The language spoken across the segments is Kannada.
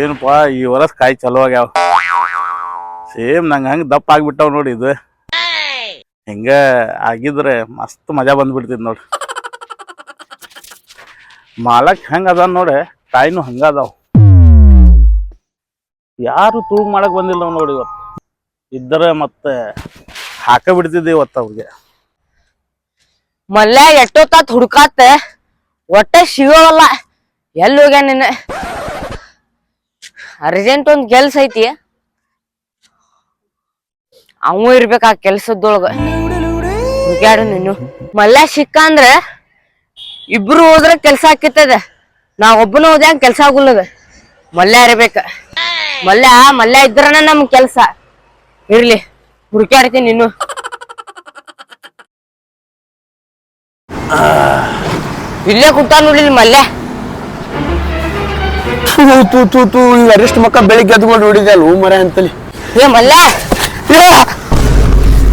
ಏನಪ್ಪ, ಈ ವರ್ಷ ಕಾಯಿ ಚಲೋ ಆಗ್ಯಾವ. ಸೇಮ್ ನಂಗೆ ಹಂಗೆ ದಪ್ಪ ಆಗ್ಬಿಟ್ಟಾವ ನೋಡಿ ಇದು. ಹಿಂಗ ಆಗಿದ್ರೆ ಮಸ್ತ್ ಮಜಾ ಬಂದ್ಬಿಡ್ತಿದ್ ನೋಡಿ. ಮಾಲಕ್ ಹೆಂಗ ಅದ ನೋಡಿ ಕಾಯಿನೂ ಹಂಗ ಅದಾವ. ಯಾರು ತೂಗ್ ಮಾಡಕ್ ಬಂದಿಲ್ಲ ನೋಡಿ ಇವತ್ತು ಇದ್ದರೆ ಮತ್ತೆ ಹಾಕ ಬಿಡ್ತಿದ್ದೆ ಇವತ್ತು ಅವ್ರಿಗೆ. ಮಲ್ಲೆ ಎಷ್ಟೊತ್ತಾತ್ ಹುಡ್ಕಾತ ಒಟ್ಟೆ ಸಿಗೋವಲ್ಲ. ಎಲ್ಲಿ ಹೋಗ್ಯ ನಿನ್ನ? ಅರ್ಜೆಂಟ್ ಒಂದ್ ಕೆಲ್ಸ ಐತಿ. ಅವ ಇರ್ಬೇಕ ಆ ಕೆಲ್ಸದೊಳಗ ಹುಡ್ಕ್ಯಾಡು ನೀನು ಮಲ್ಯ ಸಿಕ್ಕ ಅಂದ್ರ ಇಬ್ರು ಹೋದ್ರ ಕೆಲ್ಸ ಆಕಿತ್ತದ. ನಾ ಒಬ್ಬನ ಹೋದ್ಯಾಂಗ ಕೆಲ್ಸ ಆಗುಲ್ಲದ. ಮಲ್ಯ ಇರ್ಬೇಕ. ಮಲ್ಯ ಮಲ್ಯ ಇದ್ರನ ನಮ್ ಕೆಲ್ಸ. ಇರ್ಲಿ, ಹುಡುಕ್ಯಾಡ್ತೀನಿ ನೀನು ಇಲ್ಲೇ ಕುಟ್ಟ ನೋಡಿಲ್ ಮಲ್ಯ. ತೂ ತೂ ತೂ ತೂ ಅರಿಷ್ಟ ಮಕ್ಕ ಬೆಳಿಗ್ಗೆ ಎದ್ಕೊಂಡು ನೋಡಿದೆ ಅಲ್ಲ ಮರ ಅಂತಲಿ ಏ ಮಲ್ಲ!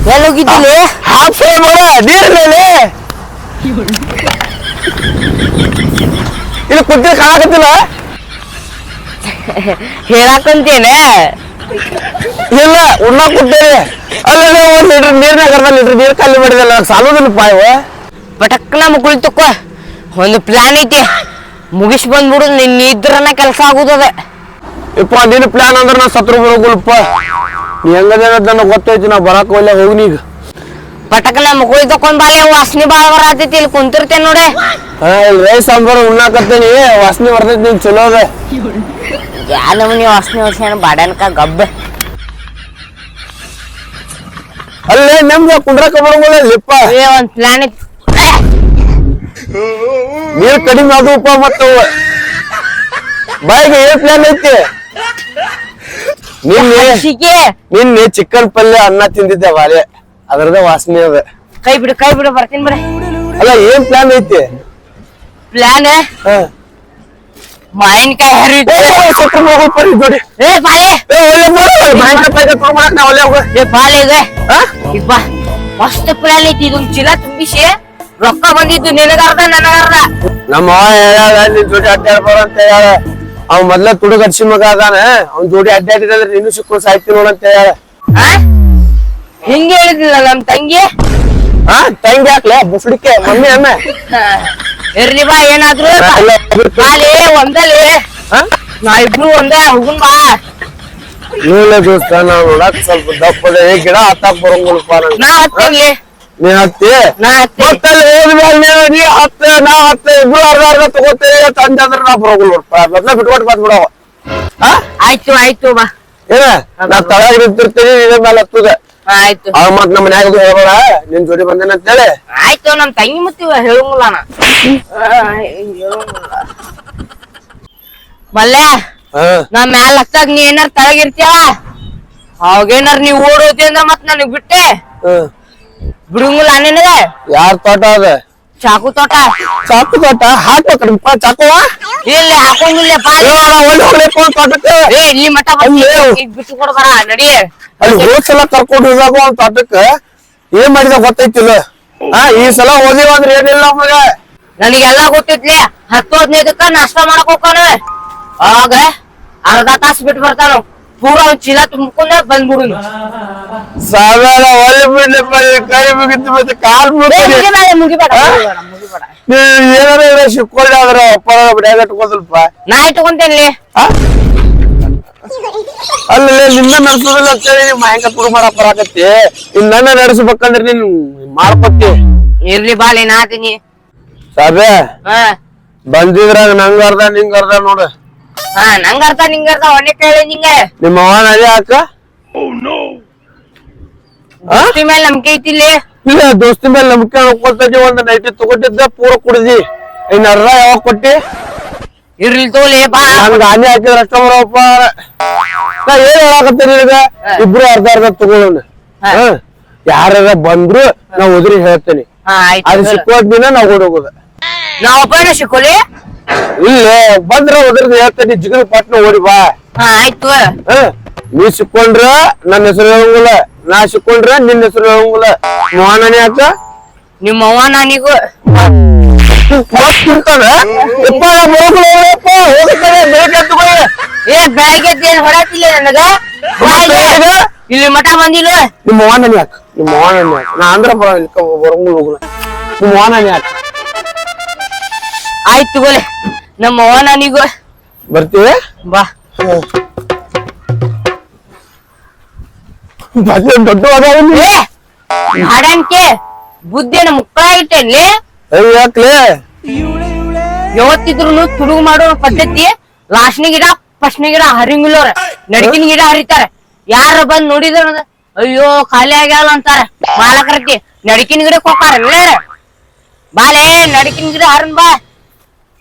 ಎಲ್ಲಿ ಹೋಗಿದ್ದಿಲ್ಲಿ ಹಾಫ್ ಮರ ನೀರಲ್ಲಿ ಇಲ್ಲಿ ಕುದ್ದಿ ಕಾಣಕತ್ತಿಲ್ಲ? ಹೇಳಾಕಂತೇನೆ ಇಲ್ಲ ಉಣ್ಣ ಕುತ್ತೇರಿ ಅಲ್ಲ ಒಂದ್ ಲೀಟರ್ ನೀರ್ನಾಗ ಅರ್ಧ ಲೀಟರ್ ನೀರ್ ಖಾಲಿ ಮಾಡಿದಲ್ಲ ಸಾಲೋದಿಲ್ಲ ಪಾಯವ ಪಟಕ್ನ ಮುಗುಳ್ ತಕೋ ಒಂದು ಪ್ಲಾನ್ ಐತಿ. ಮುಗಿಸ್ ಬಂದ್ಬಿಡು ನಿನ್ನ ಇದ್ರನ ಕೆಲಸ ಆಗುದದ. ಇಪ್ಪ ನಿನ್ನ ಪ್ಲಾನ್ ಅಂದ್ರೆ ನಾ ಸತ್ರು ಬರೋಗುಲ್ಪ ನೀ ಹೆಂಗದ ನನಗೆ ಗೊತ್ತೈತಿ ನಾ ಬರಾಕ ಒಳ್ಳೆ ಹೋಗ್ನಿ ಈಗ. ಪಟಕನೆ ಮುಗುಳ್ ತಕೊಂಡ್ ಬಾಲೆ ವಾಸನೆ ಬಾಳ ಬರತೈತಿ ಇಲ್ಲಿ ಕುಂತಿರ್ತೇನೆ ನೋಡಿ. ಹಾ ಇಲ್ಲಿ ರೈಸ್ ಸಾಂಬಾರು ಉಣ್ಣಾಕತ್ತೇನಿ. ವಾಸನೆ ಬರ್ತೈತಿ ನೀನ್ ಚಲೋ ಅದ. ಯಾ ನಮನಿ ವಾಸನೆ ವರ್ಷ ಬಾಡನ್ಕ ಗಬ್ಬ. ಅಲ್ಲೇ ನಮ್ಗೆ ಕುಂಡ್ರಕ ಬರೋಂಗಿಲ್ಲ ಏ ಒಂದ್ ಪ್ಲಾನ್ ಐತಿ. ನೀರ್ ಕಡಿಮೆ ಅದು ಮತ್ತ ಅವ. ಬಾಯಿಗೆ ಏನ್ ಪ್ಲಾನ್ ಐತಿ. ನಿನ್ನೆ ಸಿಕ್ಕಿ ನಿನ್ನೆ ಚಿಕನ್ ಪಲ್ಯ ಅನ್ನ ತಿಂದಿದ್ದೆ ಬಾಳೆ. ಅದರದ ವಾಸನೆ ಅದ. ಕೈ ಬಿಡು ಕೈ ಬಿಡು ಬರ್ತೀನಿ ಬಿಡ. ಅಲ್ಲ ಏನ್ ಪ್ಲಾನ್ ಐತಿ? ಪ್ಲಾನ್ ಹಾ. ಮಾವಿನಕಾಯಿ ಹರಿದು. ಜೋಡಿ ಏ ಮಾಡು. ಮಾವಿನ್ಕಾಯಿ ಹಾ? ಈಗ ಮಸ್ತ್ ಪ್ಲಾನ್ ಐತಿ ಇದೊಂದು ಚೀಲ ತುಂಬಿಸಿ. ರೊಕ್ಕ ಬಂದಿದ್ದು ನಿನಗಾರ್ದ ನನಗಾರ್ದ ನಮ್ಮ ಅಲ್ಲಿ ನಿನ್ ಜೋಡಿ ಅಡ್ಡಾಡ್ಬಾರ ಅಂತ ಹೇಳ ಅವ್ ಮೊದ್ಲ ತುಡು ಅಡ್ಸಿ ಮಗ ಅದಾನ. ಅವ್ನ ಜೋಡಿ ಅಡ್ಡಾಡಿದ್ರೆ ನೀನು ಸಿಕ್ಕು ಸಾಯ್ತಿ ನೋಡಂತ ಹೇಳ? ಹಿಂಗೆ ಹೇಳಿದ್ಲ ನಮ್ ತಂಗಿ? ಹಾ ತಂಗಿ ಹಾಕ್ಲೆ ಬುಸ್ಡಿಕೆ ಮಮ್ಮಿ ಅಮ್ಮ. ಇರ್ಲಿ ಬಾ ಏನಾದ್ರು ಬಾಲೆ ಒಂದಲ್ಲಿ ನಾ ಇಬ್ರು ಒಂದೇ ಹುಗುನ್ ಬಾ. ನೀವೇ ದೋಸ್ತ ನಾವ್ ನೋಡಕ್ ಸ್ವಲ್ಪ ದಪ್ಪದ ಗಿಡ ಹತ್ತಾಕ್ ಬರಂಗಿಲ್ಲಪ್ಪ ನಾ ನೀ ಹತ್ತಿ. ಮತ್ತಲ್ಲಿ ಹೋದ್ಮೇಲೆ ನೀ ಹತ್ತ ನಾ ಹತ್ತ ಇಬ್ರು ಅರ್ಧ ಅರ್ಧ ತಗೋತೇವೆ ತಂದೆ ಅಂದ್ರೆ ನಾ ಬರೋಗಲ್ ಮೊದ್ಲ ಬಿಟ್ಕೊಟ್ಟು ಬಂದ್ ಬಿಡವ ಆಯ್ತು ಆಯ್ತು ಬಾ. ಏನ? ನಾ ತಳಗ ನಿಂತಿರ್ತೀನಿ ನಿನ್ನ ಮೇಲೆ ಹತ್ತದ. ಆಯ್ತು. ಅವ ಮತ್ ನಮ್ಮ ಮನ್ಯಾಗ ಹೇಳೋಣ ನಿನ್ ಜೋಡಿ ಬಂದೇನ ಅಂತೇಳಿ? ಆಯ್ತು ನಮ್ ತಂಗಿ ಮುತ್ತಿವ ಹೇಳಂಗಿಲ್ಲ ನಾ. ಹಾ. ನಾ ಮ್ಯಾಲ ಹತ್ತಾಗ ನೀ ಏನಾರ ತಳಗಿರ್ತೀಯ ಅವಾಗೇನಾರ ನೀ ಓಡೋತಿ ಅಂದ್ರ ಮತ್ ನನಗ್ ಬಿಟ್ಟೆ? ಹಾ. ಬಿಡುಂಗಿಲ್ಲ ನಿನಗ ಯಾರ ತೋಟ ಅದ? ಚಾಕು ತೋಟ? ಚಾಕು ತೋಟ? ಹಾಕ್ಬೇಕಪ್ಪ ಚಾಕುವ ಇಲ್ಲ ಹಾಕೊಂಗಿಲ್ಲ ತೋಟಕ್ಕೆ. ಏ ಇಲ್ಲಿ ಮಠ ಬಿಟ್ಟು ಕೊಡ್ಬಾರ ನಡಿ. ಅಲ್ಲಿ ಹೋದ್ ಸಲ ಕರ್ಕೊಂಡು ಹೋದಾಗ ಒಂದ್ ತೋಟಕ್ಕ ಏನ್ ಮಾಡಿದ ಗೊತ್ತೈತಿಲ್ಲ ಆ ಈ ಸಲ ಓದಿವ ಅಂದ್ರೆ ಏನಿಲ್ಲ ನಮಗ ನನಗೆಲ್ಲ ಗೊತ್ತಿದ್ಲಿ ಹತ್ತು ಹದಿನೈದಕ್ಕ ನಾಷ್ಟ ಮಾಡಕ್ ಹೋಗ್ತಾನ. ಆಗ ಅರ್ಧ ತಾಸು ಬಿಟ್ಟು ಬರ್ತಾನ. ಪೂರ ಒಂದ್ ಚೀಲ ತುಂಬ್ಕೊಂಡ ಬಂದ್ಬಿಡುನು. ಸಾಧಾರಣ ಒಳ್ಳೆ ಬಿಡ್ಲಪ್ಪ ಕೈ ಮುಗಿತು ಮತ್ತೆ ಕಾಲ್ ಮುಗಿಬೇಡ ಮುಗಿಬೇಡ ಮುಗಿಬೇಡ, ಏನಾರ ಏನೋ ಸಿಕ್ಕೊಳ್ಳಿ ಆದ್ರ ಅಪ್ಪ ಬಿಡ್ಯಾಗ ಇಟ್ಕೋದಲ್ಪ ನಾ ಇಟ್ಕೊಂತೇನ್ಲಿ ಅಲ್ಲ ನಿನ್ನ ನಡ್ಸೋದಿಲ್ಲ ಅಂತೇಳಿ ನಿಮ್ಮ ಹೆಂಗ ತುಡು ಮಾಡಕ್ ಬರಾಕತ್ತಿ. ಇನ್ ನನ್ನ ನಡೆಸ್ಬೇಕಂದ್ರೆ ನೀನ್ ಮಾಡ್ಕೊತಿ ಇರ್ಲಿ ಬಾಲಿ ನಾತೀನಿ ಸಾಬೆ ಬಂದಿದ್ರಾಗ ನಂಗ ಅರ್ಧ ನಿಂಗ ಅರ್ಧ ನೋಡು. ಹಾ ನಂಗ ಅರ್ಥ ನಿಂಗ ಅರ್ಥ ಒಳ್ಳೆ ಕೇಳಿ ನಿಂಗೆ. ನಿಮ್ಮ ಅವನ ಅದೇ ಹಾಕ ದೋಸ್ತಿ ಮೇಲೆ ನಂಬಿಕೆ ಐತಿಲ್ಲಿ? ಇಲ್ಲ ದೋಸ್ತಿ ಮೇಲೆ ನಂಬಿಕೆ ಹೋಗ್ಕೊಳ್ತಿ ಒಂದ್ ನೈಟಿ ತಗೊಂಡಿದ್ದ ಪೂರ ಕುಡ್ದಿ. ಇನ್ ಅರ್ಧ ಯಾವಾಗ ಕೊಟ್ಟಿ? ಇರ್ಲಿ ತೋಲಿ ಬಾ. ನನ್ಗ ಆನೆ ಹಾಕಿದ್ರ ಅಷ್ಟ ಬರೋಪ್ಪ ನಾ ಏನ್ ಹೇಳಾಕತ್ತೀನಿ ಈಗ? ಇಬ್ರು ಅರ್ಧ ಅರ್ಧ ತಗೊಳ್ಳೋಣ. ಹಾ. ಯಾರ ಬಂದ್ರು ನಾ ಉದ್ರಿ ಹೇಳ್ತೇನೆ. ಹಾ ಅದು ಆಯ್ತು ಸಿಕ್ಕೋದ್ ದಿನ ನಾ ಓಡ್ ಹೋಗೋದ ನಾ ಒಬ್ಬನ ಶಿಕೋಲಿ ಇಲ್ಲೇ ಬಂದ್ರ ಉದ್ರದ್ ಹೇಳ್ತೇನೆ ಜಿಗದ ಪಟ್ನ ಓಡಿ ಬಾ. ಹಾ ಆಯ್ತು? ನೀ ಸಿಕ್ಕೊಂಡ್ರ ನನ್ನ ಹೆಸರು ಹೇಳಂಗಿಲ್ಲ ನಾ ಸಿಕ್ಕೊಂಡ್ರ ನಿನ್ನ ಹೆಸರು ಹೇಳಂಗಿಲ್ಲ. ಮೋಹನನೇ ಯಾಕ ನಿಮ್ಮ ಅವ್ವ ನಾನಿಗೂ. ಏ ಬೆಳಗ್ಗೆ ಏನ್ ಹೊಡತಿಲ್ಲ ನನಗ? ಇಲ್ಲಿ. ಮಟ ಮಠ ಬಂದಿಲ್ಲ. ನಿಮ್ಮ ಅವನ ಯಾಕ ನಿಮ್ಮ ಯಾಕ ನಾ ಅಂದ್ರ ನಿಮ್ಮ ಅವನ ಯಾಕ ಆಯ್ತು ತಗೋಲೆ. ನಮ್ಮ ಅವ್ವ ನಾನೀಗ ಬರ್ತೀವಿ ಬಾ. ಮೊದ್ಲು ದೊಡ್ಡ ಅದಾವ ಏ ಹಾಡಂಕೆ ಬುದ್ಧಿನ ಮುಕ್ಕಳಾಗಿಟ್ಟೇನ್ಲಿ ಯಾಕ್ಲೆ? ಯಾವತ್ತಿದ್ರು ತುಡುಗು ಮಾಡೋ ಪದ್ಧತಿ ಲಾಸ್ಟ್ನ ಗಿಡ ಫಸ್ಟ್ನ ಗಿಡ ಹರಿಂಗಿಲ್ಲವ್ರ ನಡಕಿನ ಗಿಡ ಹರಿತಾರ. ಯಾರ ಬಂದ್ ನೋಡಿದ್ರ ಅಯ್ಯೋ ಖಾಲಿ ಆಗ್ಯಾವ ಅಂತಾರ. ಮಾಲಕರತಿ ನಡಕಿನ ಗಿಡಕ್ಕೆ ಹೋಗ್ತಾರ ಬಾಲೆ ನಡಕಿನ ಗಿಡ ಹರನ್ ಬಾ.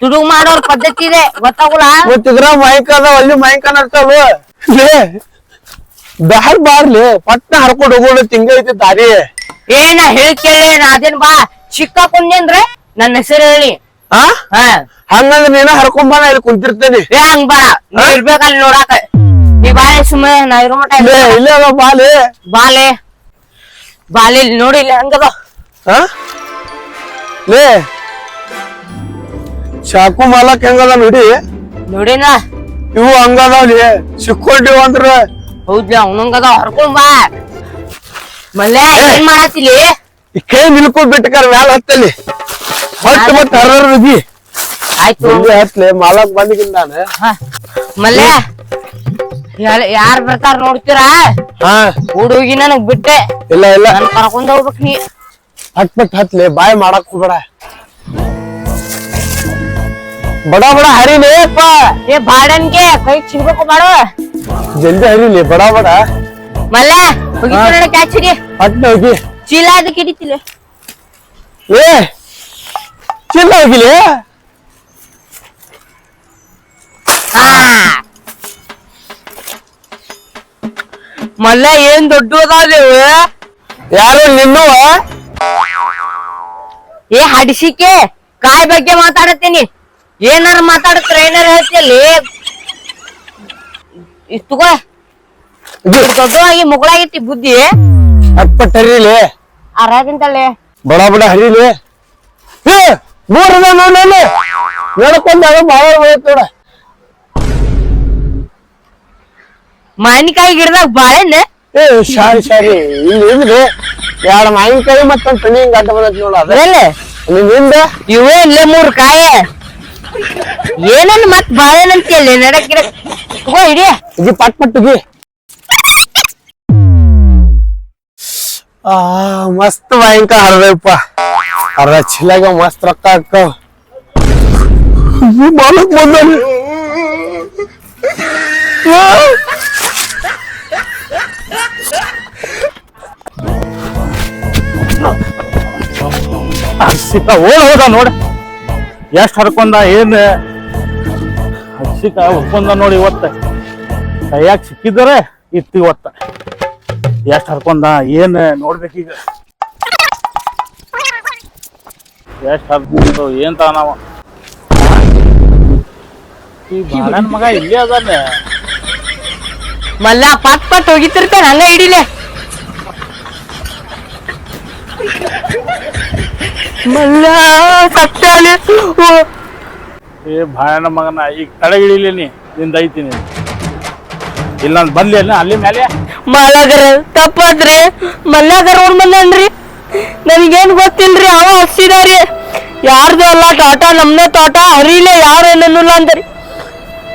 ತುಡುಗು ಮಾಡೋರ್ ಪದ್ಧತಿ ಇದೆ. ಗೊತ್ತಾಗುಲ್ಲ? ಗೊತ್ತಿದ್ರ ಮೈಕ್ ಅದಾವ ಅಲ್ಲಿ ಮೈಕ್ ಅನ್ನರ್ತಾವ ಲೇ ಬ್ಯಾರ್ ಬಾರ್ಲಿ ಪಟ್ನ ಹರ್ಕೊಂಡು ಹೋಗೋಣ ತಿಂಗ ಐತಿ ದಾರಿ. ಏನ ಹೇಳಿ ಕೇಳಿ ಅದೇನ್ ಬಾ ಚಿಕ್ಕ ಕುಂದ್ರೆ ನನ್ನ ಹೆಸರು ಹೇಳಿ. ಆ? ಹಾ. ಹಂಗಂದ್ರ ನೀನ ಹರ್ಕೊಂಡ್ ಬಾ ಇಲ್ಲಿ ಕುಂತಿರ್ತೇನೆ. ಏ ಹಂಗ್ ಬಾ ನೀ ನೋಡಾಕ. ನೀ ಬಾಳೆ ಸುಮ್ಮನೆ ನಾ ಇರೋ ಮಟ ಇಲ್ಲ ಬಾಲೆ ಬಾಲಿ ಬಾಲೆ ನೋಡಿ ಇಲ್ಲಿ ಹಂಗದ ಲೇ ಚಾಕು ಮಾಲಕ್ ಹೆಂಗದ ನೋಡಿ ನೋಡಿನ? ಇವು ಹಂಗದಾವ್ಲಿ. ಸಿಕ್ಕೊಂಡಿವ್ ಅಂದ್ರ ಹೌದ್ಲ ಅವನಂಗದ ಹೊರ್ಕೊಂಡ್ ಬಾ. ಮಲ್ಲೆ ಏನ್ ಮಾಡತ್ತಿಲಿ ಈ ಕೈ ನಿಲ್ಕೊಂಡ್ ಬಿಟ್ಟಕರ್ ಮ್ಯಾಲ ಹತ್ತಲಿ. ಮತ್ ಮತ್ ಹರ್ರಿ ಆಯ್ತು. ಜಲ್ದಿ ಹತ್ಲೆ ಮಾಲಕ್ ಬಂದಿಗಿನ್ ನಾನು. ಮಲ್ಲೆ ಯಾರ್- ಬರ್ತಾರ ನೋಡ್ತೀರಾ? ಹಾ. ಹುಡುಗಿ ನನಗ್ ಬಿಟ್ಟೆ. ಇಲ್ಲ ಇಲ್ಲ. ಕರ್ಕೊಂಡ್ ಹೋಗ್ಬೇಕ್ ನೀ. ಹತ್ ಬಿಟ್ ಹತ್ಲೆ ಬಾಯ್ ಮಾಡಕ್ ಹೋಗ್ಬೇಡ. ಬಡ ಬಡ ಹರಿಲಿ ಅಪ್ಪ ಏ ಬಾಡನ್ಗೆ ಕೈ ಸಿಗ್ಬೇಕು ಬಾಡು ಜಲ್ದಿ ಹರಿಲಿ ಬಡ ಬಡ ಮಲ್ಲೆ ಹೋಗಿತ್ತು ನೋಡ ಕ್ಯಾಚ್ ಹಿಡಿ ಹಟ್ನ ಹೋಗಿ ಚೀಲ ಅದಕ್ಕೆ ಹಿಡಿತಿಲ್ಲ ಏ ಚಿಲ್ಲ ಹೋಗಿಲಿ ಹಾ ಮಲ್ಲ ಏನ್ ದೊಡ್ಡ ಅದಾವ ಯಾರು ನಿನ್ನುವ ಏ ಹಡಿಸಿಕೆ ಕಾಯಿ ಬಗ್ಗೆ ಮಾತಾಡತ್ತೀನಿ ಏನಾರ ಮಾತಾಡತ್ರ ಏನಾರ ಹೇಳ್ತಿಯಲ್ಲಿ ಇಷ್ಟುಗೋ ದೊಡ್ಡವಾಗಿ ಮುಗಳಾಗಿತ್ತಿ ಬುದ್ಧಿ. ಹಟ್ ಪಟ್ ಹರಿಲಿ ಅರಾಗಿಂತಲ್ಲೇ ಬಡ ಬಡ ಹರಿಲಿ. ಏ ಮೂರ್ ಅದ ನೋಡಲ್ಲಿ ನಡ್ಕೊಂಡ್ ಅದು ಬಾಳ ಹೋಯ್ತು ನೋಡ. ಮಾವಿನಕಾಯಿ ಗಿಡದಾಗ ಬಾಳೆನ ಏ ಸಾರಿ ಸಾರಿ. ಇಲ್ಲಿ ಎರಡು ಮಾವಿನಕಾಯಿ ಮತ್ತೊಂದು ಹಿಂಗ್ ಅಡ್ಡ ಬಂದೈತಿ ನೋಡ ಅದ. ಅದ್ರಲ್ಲೇ ನಿನ್ನಿಂದ ಇವೇ ಇಲ್ಲೇ ಮೂರ್ ಕಾಯಿ. ಏನನ್ ಮತ್ ಬಾಳೆನಂತಿಯಲ್ಲಿ ನಡಕ್ ಗಿಡ ತಗೋ ಇದು ಇಗಿ ಪಟ್ ಪಟ್ಟಿಗಿ ಆ, ಮಸ್ತ್ ಮಾವಿನಕಾಯಿ ಹರ್ದಪ್ಪ ಅರ್ಧ ಚಿಲ್ಲಾಗ ಮಸ್ತ್ ರೊಕ್ಕ ಹಾಕವ್ ಮಾಲಕ್ ಬಂದಾನೆ. ಓಡ್ ಹೋದ ನೋಡ. ಎಷ್ಟ್ ಹರ್ಕೊಂಡ ಏನು? ಹೊರ್ಕೊಂಡ ನೋಡಿ ಇವತ್ತ. ಕೈಯಾಗ ಸಿಕ್ಕಿದರೆ ಇತ್ತು ಇವತ್ತ. ಎಷ್ಟ್ ಹರ್ಕೊಂಡ ಏನ್ ನೋಡ್ಬೇಕೀಗ. ಎಷ್ಟ್ ಹರ್ಕೊಂಡು ಏನ್ ತಾನವ ಮಗ ಇಲ್ಲೇ ಅದಾನೆ. ಮಲ್ಲ, ಪಟ್ ಪಟ್ ಹೋಗಿತಿರ್ತಾನೆ ಅಲ್ಲೇ ಹಿಡಿಲೆ. ಮಲ್ಲ ಸತ್ತಾನೆ ಏ ಬಾಯನ ಮಗನ ಈಗ ತಡೆಗಿಳಿಲಿ ನೀ ನಿಂದ ಐತೀನಿ ಇಲ್ಲ ನಾನು ಬಂದ್ಲಿ ಅಲ್ಲ ಅಲ್ಲಿ ಮೇಲೆ ಮಲ್ಲಗರ ತಪ್ಪಾದ್ರಿ ಮಲ್ಲಗರ ಅವ್ರ ಬಂದನ್ರಿ ನನಗೇನ್ ಗೊತ್ತಿಲ್ರಿ ಅವ ಹಸಿದಾರಿ ಯಾರ್ದು ಅಲ್ಲ ತೋಟ ನಮ್ದ ತೋಟ ಹರಿಲೆ ಯಾರು ಏನನ್ನಿಲ್ಲ ಅಂದ್ರಿ.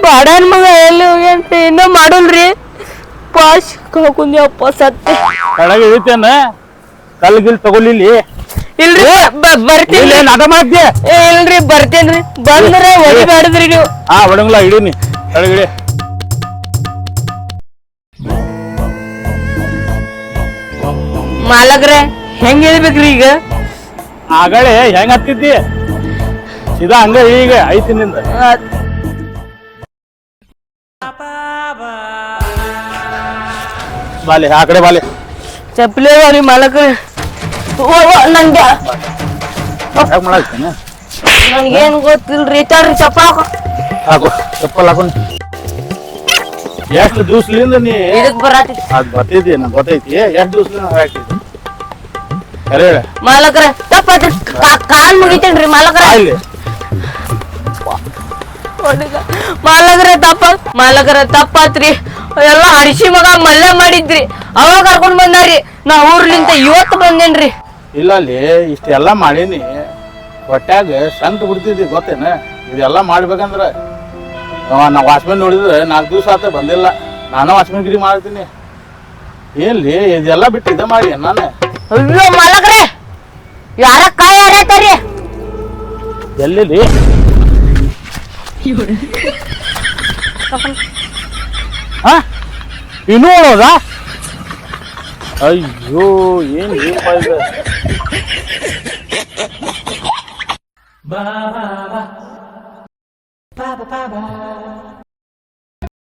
ಬಾಡನ್ ಮಗ ಎಲ್ಲಿ ಹೋಗ್ಯಾನ್ರಿ ಇನ್ನೂ ಮಾಡಲ್ರಿ. ಪಾಶ್ ಕಳ್ಕೊಂಡಿ ಅಪ್ಪ ಸತ್ತೆ ತಳಗ ಇಳಿತೇನ ಕಲ್ ಗಿಲ್ ತಗೊಲಿಲ್ಲಿ ಇಲ್ರಿ ಬರ್ತೀನಿ. ನದ ಮಧ್ಯ ಮಾಡ್ತೀಯ ಇಲ್ರಿ ಬರ್ತೇನ್ರಿ ಬಂದ್ರೆ ಹೊಡಿಬ್ಯಾಡ್ದ್ರಿ ನೀವು. ಹಾ ಒಡಂಗ್ಲ ಇಡೀನಿ. ತಳಗಿಳಿ ಮಾಲಗ್ರೆ ಹೆಂಗ್ ಹೇಳ್ಬೇಕ್ರಿ ಈಗ? ಆಗಳೆ ಹೆಂಗ್ ಹತ್ತಿದ್ದಿ? ಸೀದಾ ಹಂಗ ಈಗ ಐತಿ ನಿಂದ. ಬಾಲೆ ಆ ಕಡೆ ಬಾಲೆ. ಚಪ್ಪಲಿ ಮಾಲಕ್ರೆ. ನಂಗೆ. ಯಾಕೆ ಮಾಡಾಕ್ತೇನೆ ನಂಗೇನ್ ಗೊತ್ತಿಲ್ರಿ ತಡ್ರಿ ಚಪ್ಪಲ್ ಹಾಕೋ. ಚಪ್ಪಲ್ ಹಾಕೊಂಡು ಎಷ್ಟು ದಿವ್ಸಲಿಂದ ನೀ? ಇದಕ್ ಬರಾತಿ ಅದ್ ಬರ್ತೈತಿ ನಂಗೆ ಗೊತ್ತೈತಿ. ಎಷ್ಟು ದಿವ್ಸಲಿಂದ ಹಾಕಿದ್ದಿ ಕರೆ ಹೇಳ? ಮಾಲಕ್ರ ತಪ್ಪ ಕಾಲ್ ಮುಗಿತೇನ್ರಿ ಮಾಲಕ್ರ. ಇಲ್ಲಿ ಮಾಲಗರ ತಪ್ಪ ಮಾಲಗರ ತಪ್ಪಾತ್ರಿ. ಎಲ್ಲ ಹರಿಸಿ ಮಗ ಮಲ್ಲ ಮಾಡಿದ್ರಿ. ಅವಾಗ ಕರ್ಕೊಂಡ್ ಬಂದಾರಿ. ನಾ ಊರ್ಲಿಂತ ಇವತ್ತು ಬಂದೇನ್ರಿ. ಇಲ್ಲ ಅಲ್ಲಿ ಇಷ್ಟೆಲ್ಲ ಮಾಡೀನಿ. ಹೊಟ್ಯಾಗ ಸಂತ ಬಿಡ್ತಿದ್ದಿ ಗೊತ್ತೇನ? ಇದೆಲ್ಲ ಮಾಡ್ಬೇಕಂದ್ರೆ ನಾ ವಾಚ್ಮನ್ ನೋಡಿದ್ರೆ ನಾಲ್ಕು ದಿವಸ ಆತ ಬಂದಿಲ್ಲ. ನಾನು ವಾಚ್ಮನ್ ಗಿರಿ ಮಾಡ್ತೀನಿ ಏನ್ಲಿ ಇದೆಲ್ಲ ಬಿಟ್ಟು ಇದೆ ಮಾಡಿ ನಾನು? ಅಯ್ಯೋ ಮಲಗ್ರೆ! ಯಾರ ಕಾಯ ಹರಿಯತಾರಿ ಎಲ್ಲಿ ಹಾ? ಇನ್ನೂ ನೋಡೋದಾ ಅಯ್ಯೋ ಏನ್ ಇದು